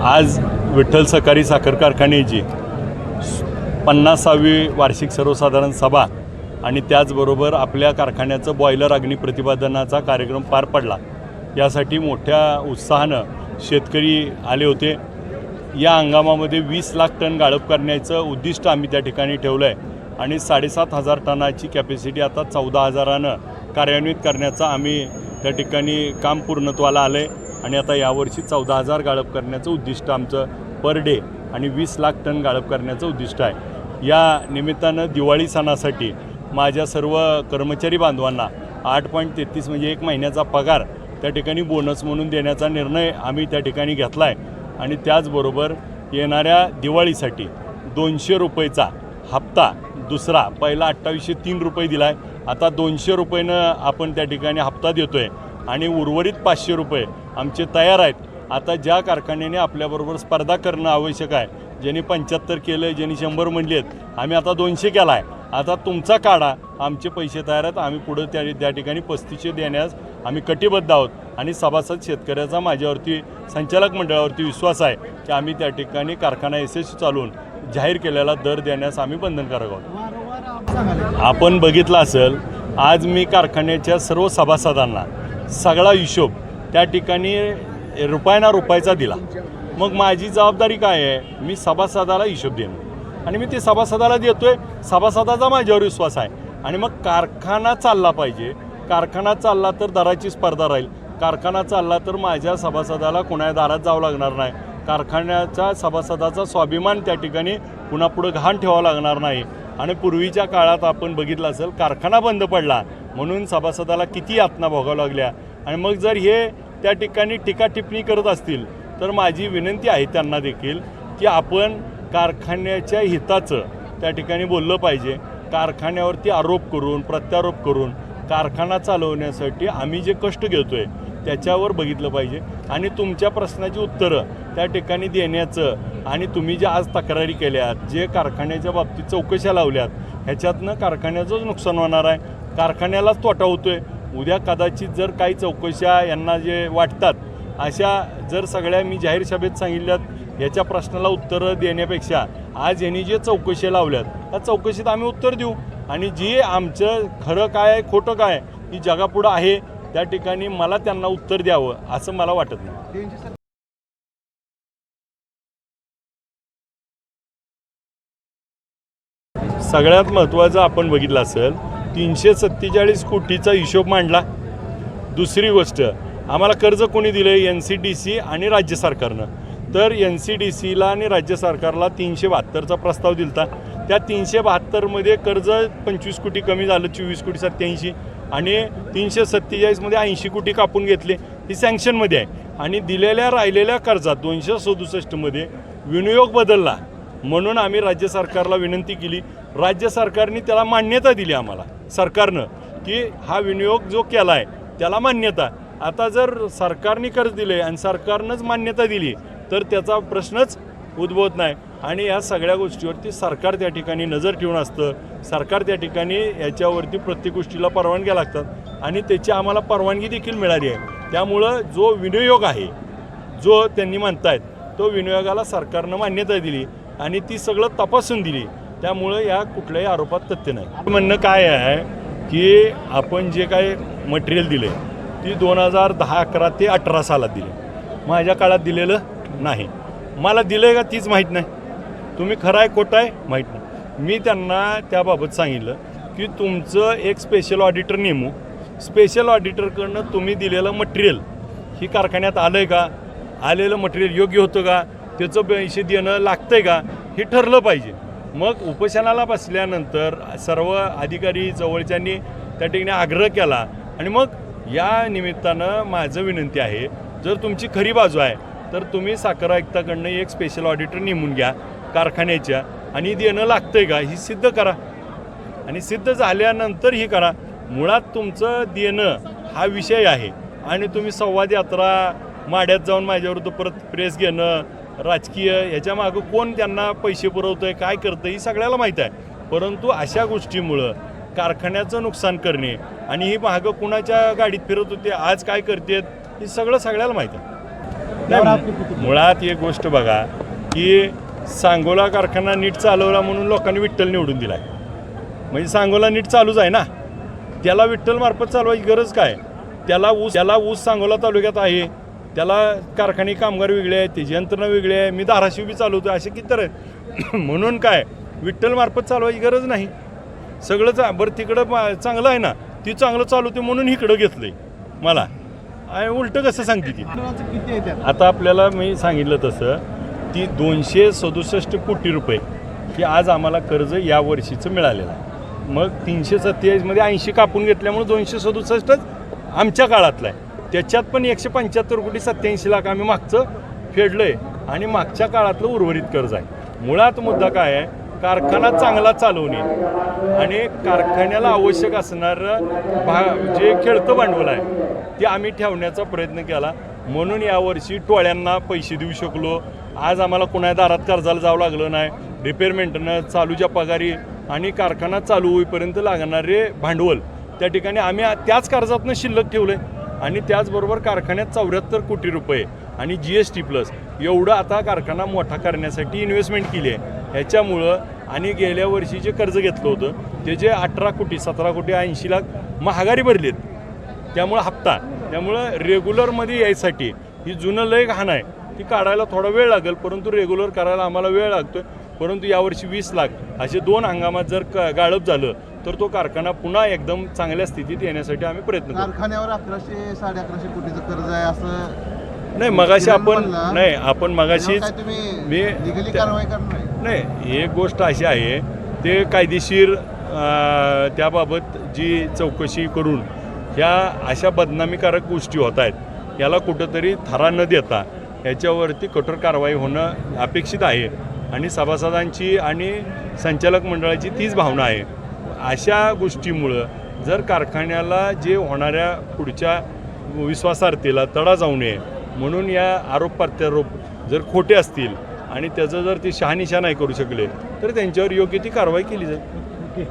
आज विठ्ठल सहकारी साखर कारखान्याची पन्नासावी वार्षिक सर्वसाधारण सभा आणि त्याचबरोबर आपल्या कारखान्याचं बॉयलर अग्नी प्रतिपादनाचा कार्यक्रम पार पडला. यासाठी मोठ्या उत्साहानं शेतकरी आले होते. या हंगामामध्ये वीस लाख टन गाळप करण्याचं उद्दिष्ट आम्ही त्या ठिकाणी ठेवलं आहे आणि साडेसात हजार टनाची कॅपॅसिटी आता चौदा हजारानं कार्यान्वित करण्याचा आम्ही त्या ठिकाणी काम पूर्णत्वाला आलं आहे आणि आता यावर्षी चौदा हजार गाळप करण्याचं उद्दिष्ट आमचं पर डे आणि वीस लाख टन गाळप करण्याचं उद्दिष्ट आहे. या निमित्तानं दिवाळी सणासाठी माझ्या सर्व कर्मचारी बांधवांना आठ पॉईंट तेहतीस म्हणजे एक महिन्याचा पगार त्या ठिकाणी बोनस म्हणून देण्याचा निर्णय आम्ही त्या ठिकाणी घेतला आहे आणि त्याचबरोबर येणाऱ्या दिवाळीसाठी दोनशे रुपयेचा हप्ता दुसरा पहिला अठ्ठावीसशे तीन रुपये दिला आहे आता दोनशे रुपयेनं आपण त्या ठिकाणी हप्ता देतो आहे आणि उर्वरित पाचशे रुपये आमचे तयार आहेत. आता ज्या कारखान्याने आपल्याबरोबर स्पर्धा करणं आवश्यक आहे ज्यांनी पंच्याहत्तर केलं आहे ज्यांनी शंभर म्हणली आहेत आम्ही आता दोनशे केला आहे आता तुमचा काढा आमचे पैसे तयार आहेत आम्ही पुढं त्या त्या ठिकाणी पस्तीसशे देण्यास आम्ही कटिबद्ध आहोत. आणि सभासद शेतकऱ्याचा माझ्यावरती संचालक मंडळावरती विश्वास आहे की आम्ही त्या ठिकाणी कारखाना यशस्वी चालवून जाहीर केलेला दर देण्यास आम्ही बंधनकारक आहोत. आपण बघितलं असेल आज मी कारखान्याच्या सर्व सभासदांना सगळा हिशोब त्या ठिकाणी रुपयाना रुपयाचा दिला. मग माझी जबाबदारी काय आहे? मी सभासदाला हिशोब देणं. आणि मी ते सभासदाला देतोय. सभासदाचा माझ्यावर विश्वास आहे. आणि मग कारखाना चालला पाहिजे. कारखाना चालला तर दराची स्पर्धा राहील. कारखाना चालला तर माझ्या सभासदाला कुणा दारात जावं लागणार नाही. कारखान्याचा सभासदाचा स्वाभिमान त्या ठिकाणी पुन्हा पुढं घाण ठेवावं लागणार नाही. आणि पूर्वीच्या काळात आपण बघितलं असेल कारखाना बंद पडला. म्हणून सभासदाला किती यातना भोगाव्या लागल्या. आणि मग जर हे त्या ठिकाणी टीका टिप्पणी करत असतील तर माझी विनंती आहे त्यांना देखील की आपण कारखान्याच्या हिताचं त्या ठिकाणी बोललं पाहिजे. कारखान्यावरती आरोप करून प्रत्यारोप करून कारखाना चालवण्यासाठी आम्ही जे कष्ट घेतो आहे त्याच्यावर बघितलं पाहिजे. आणि तुमच्या प्रश्नाची उत्तरं त्या ठिकाणी देण्याचं आणि तुम्ही जे आज तक्रारी केल्यात जे कारखान्याच्या बाबतीत चौकशा लावल्यात ह्याच्यातनं कारखान्याचंच नुकसान होणार आहे. कारखान्यालाच तोटा होतोय. उद्या कदाचित जर काही चौकशा यांना जे वाटतात अशा जर सगळ्या मी जाहीर सभेत सांगितल्यात याच्या प्रश्नाला उत्तरं देण्यापेक्षा आज यांनी जे चौकशी लावल्यात त्या चौकशीत आम्ही उत्तर देऊ. आणि जी आमचं खरं काय आहे खोटं काय आहे, ही जगापुढं आहे त्या ठिकाणी मला त्यांना उत्तर द्यावं असं मला वाटत नाही. सगळ्यात महत्त्वाचं आपण बघितलं असेल तीनशे सत्तेचाळीस कोटीचा हिशोब मांडला. दुसरी गोष्ट आम्हाला कर्ज कोणी दिलं आहे एन सी डी सी आणि राज्य सरकारनं. तर एन सी डी सीला आणि राज्य सरकारला तीनशे बहात्तरचा प्रस्ताव दिलता. त्या तीनशे बहात्तरमध्ये कर्ज पंचवीस कोटी कमी झालं चोवीस कोटी सत्याऐंशी आणि तीनशे सत्तेचाळीसमध्ये ऐंशी कोटी कापून घेतले. ही सँक्शनमध्ये आहे. आणि दिलेल्या राहिलेल्या कर्जात दोनशे सदुसष्टमध्ये विनियोग बदलला. म्हणून आम्ही राज्य सरकारला विनंती केली. राज्य सरकारने त्याला मान्यता दिली आम्हाला. सरकारनं की हा विनियोग जो केला आहे त्याला मान्यता. आता जर सरकारने कर्ज दिले आणि सरकारनंच मान्यता दिली तर त्याचा प्रश्नच उद्भवत नाही. आणि या सगळ्या गोष्टीवरती सरकार त्या ठिकाणी नजर ठेवून असतं. सरकार त्या ठिकाणी याच्यावरती प्रत्येक गोष्टीला परवानग्या लागतात आणि त्याची आम्हाला परवानगी देखील मिळाली आहे. त्यामुळं जो विनियोग आहे जो त्यांनी म्हणतायत तो विनियोगाला सरकारनं मान्यता दिली आणि ती सगळं तपासून दिली. त्यामुळं या कुठल्याही आरोपात तथ्य नाही. म्हणणं काय आहे की आपण जे काय मटेरियल दिले ती दोन हजार दहा अकरा ते अठरा सालात दिले. माझ्या काळात दिलेलं नाही. मला दिलं का तीच माहीत नाही. तुम्ही खरं आहे खोटं आहे माहीत नाही. मी त्यांना त्याबाबत सांगितलं की तुमचं एक स्पेशल ऑडिटर नेमू. स्पेशल ऑडिटरकडनं तुम्ही दिलेलं मटेरियल ही कारखान्यात आलं आहे का? आलेलं मटेरियल योग्य होतं का? त्याचं पैसे देणं लागतं आहे का? हे ठरलं पाहिजे. मग उपोषणाला बसल्यानंतर सर्व अधिकारी जवळच्यांनी त्या ठिकाणी आग्रह केला. आणि मग या निमित्तानं माझं विनंती आहे जर तुमची खरी बाजू आहे तर तुम्ही साखर आयुक्ताकडनं एक स्पेशल ऑडिटर नेमून घ्या कारखान्याच्या आणि देणं लागतंय का ही सिद्ध करा. आणि सिद्ध झाल्यानंतर ही करा. मुळात तुमचं देणं हा विषय आहे. आणि तुम्ही संवाद यात्रा माड्यात जाऊन माझ्याविरुद्ध परत प्रेस घेणं राजकीय ह्याच्या मागं कोण त्यांना पैसे पुरवतंय काय करतं ही सगळ्याला माहीत आहे. परंतु अशा गोष्टीमुळं कारखान्याचं नुकसान करणे आणि ही मागं कुणाच्या गाडीत फिरत होते आज काय करतेत हे सगळं सगळ्याला माहीत आहे. मुळात एक गोष्ट बघा की सांगोला कारखाना नीट चालवला म्हणून लोकांनी विठ्ठल निवडून दिलाय. म्हणजे सांगोला नीट चालूच आहे ना? त्याला विठ्ठल मार्फत चालवायची गरज काय? त्याला ऊस त्याला ऊस सांगोला तालुक्यात आहे. त्याला कारखाने कामगार वेगळे आहेत त्याची यंत्रणा वेगळी आहे. मी धाराशिव बी चालवतो असे किती आहेत. म्हणून काय विठ्ठल मार्फत चालवायची गरज नाही. सगळं चा बरं तिकडं चांगलं आहे ना ती चांगलं चालवते म्हणून इकडं घेतलंय मला. आणि उलटं कसं सांगते ती? आहे आता आपल्याला मी सांगितलं तसं ती दोनशे सदुसष्ट कोटी रुपये हे आज आम्हाला कर्ज या वर्षीचं मिळालेलं आहे. मग तीनशे सत्तेचाळीसमध्ये ऐंशी कापून घेतल्यामुळे दोनशे सदुसष्टच आमच्या काळातलं आहे. त्याच्यात पण एकशे पंच्याहत्तर कोटी सत्याऐंशी लाख आम्ही मागचं फेडलं आहे आणि मागच्या काळातलं उर्वरित कर्ज आहे. मुळात मुद्दा काय आहे? कारखाना चांगला चालवणे. आणि कारखान्याला आवश्यक असणारं भा जे खेळतं भांडवल आहे ते आम्ही ठेवण्याचा प्रयत्न केला. म्हणून यावर्षी टोळ्यांना पैसे देऊ शकलो. आज आम्हाला कोणा दारात कर्जाला जावं लागलं नाही. रिपेअर मेंटेनन्स चालूच्या पगारी आणि कारखाना चालू होईपर्यंत लागणारे भांडवल. त्या ठिकाणी आम्ही त्याच कर्जातनं शिल्लक ठेवलं आहे आणि त्याचबरोबर कारखान्यात चौऱ्याहत्तर कोटी रुपये आणि जी एस टी प्लस एवढं आता कारखाना मोठा करण्यासाठी इन्व्हेस्टमेंट केली आहे. ह्याच्यामुळं आणि गेल्या वर्षी जे कर्ज घेतलं होतं ते जे अठरा कोटी सतरा कोटी ऐंशी लाख महागारी भरलीत. त्यामुळं हप्ता. त्यामुळं रेग्युलरमध्ये यायसाठी ही जुनं लय घाण आहे. ती काढायला थोडा वेळ लागेल परंतु रेग्युलर करायला आम्हाला वेळ लागतो परंतु यावर्षी वीस लाख असे दोन हंगामात जर क गाळप झालं तर तो कारखाना पुन्हा एकदम चांगल्या स्थितीत येण्यासाठी आम्ही प्रयत्न करू कारखान्यावर अकराशे साडे अकराशे कोटीचं कर्ज आहे असं नाही मगाशी आपण. नाही आपण मगाशीच तुम्ही मी-? नाही एक गोष्ट अशी आहे ते कायदेशीर त्याबाबत जी चौकशी करून ह्या अशा बदनामीकारक गोष्टी होत आहेत याला कुठंतरी थरा न देता याच्यावरती कठोर कारवाई होणं अपेक्षित आहे आणि सभासदांची आणि संचालक मंडळाची तीच भावना आहे अशा गोष्टीमुळं जर कारखान्याला जे होणाऱ्या पुढच्या विश्वासार्हतेला तडा जाऊ नये म्हणून या आरोप प्रत्यारोप जर खोटे असतील आणि त्याचं जर ते शहानिशा नाही करू शकले तर त्यांच्यावर योग्य ती कारवाई केली जाईल. ओके.